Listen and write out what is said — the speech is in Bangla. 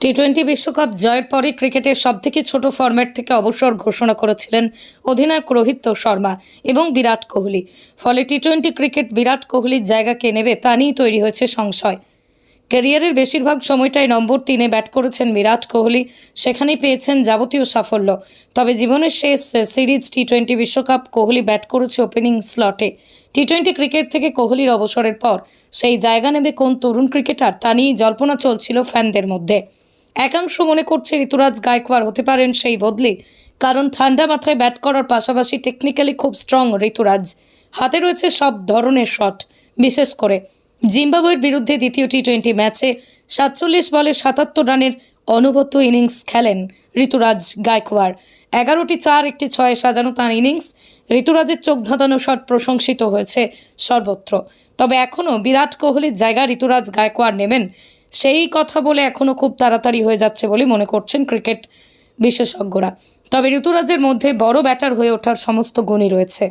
টি টোয়েন্টি বিশ্বকাপ জয়ের পরে ক্রিকেটের সবথেকে ছোট ফরম্যাট থেকে অবসর ঘোষণা করেছিলেন অধিনায়ক রোহিত শর্মা এবং বিরাট কোহলি। ফলে টি টোয়েন্টি ক্রিকেট বিরাট কোহলির জায়গা কে নেবে তা নিয়েই তৈরি হয়েছে সংশয়। ক্যারিয়ারের বেশিরভাগ সময়টাই নম্বর তিনে ব্যাট করেছেন বিরাট কোহলি। সেখানেই পেয়েছেন যাবতীয় সাফল্য। তবে জীবনের শেষ সিরিজ টি টোয়েন্টি বিশ্বকাপ কোহলি ব্যাট করেছে ওপেনিং স্লটে। টি টোয়েন্টি ক্রিকেট থেকে কোহলির অবসরের পর সেই জায়গা নেবে কোন তরুণ ক্রিকেটার তা নিয়ে জল্পনা চলছিল ফ্যানদের মধ্যে। একাংশ মনে করছে ঋতুরাজ গায়কোয়াড় হতে পারেন সেই বদলে, কারণ ঠান্ডা মাথায় ব্যাট করার পাশাপাশি টেকনিক্যালি খুব স্ট্রং ঋতুরাজ। হাতে রয়েছে সব ধরনের শট বিশেষ করে জিম্বাবুয়ের বিরুদ্ধে দ্বিতীয় টি টোয়েন্টি ম্যাচে সাতচল্লিশ বলে সাতাত্তর রানের অনবদ্য ইনিংস খেলেন ঋতুরাজ গায়কোয়াড় এগারোটি চার, একটি ছয়ে সাজানো তার ইনিংস ঋতুরাজের চোখ ধাঁধানো শট প্রশংসিত হয়েছে সর্বত্র। তবে এখনও বিরাট কোহলির জায়গা ঋতুরাজ গায়কোয়াড় নেবেন সেই কথা বলে এখনও খুব তাড়াতাড়ি হয়ে যাচ্ছে বলে মনে করছেন ক্রিকেট বিশেষজ্ঞরা। তবে ঋতুরাজের মধ্যে বড় ব্যাটার হয়ে ওঠার সমস্ত গুণই রয়েছে।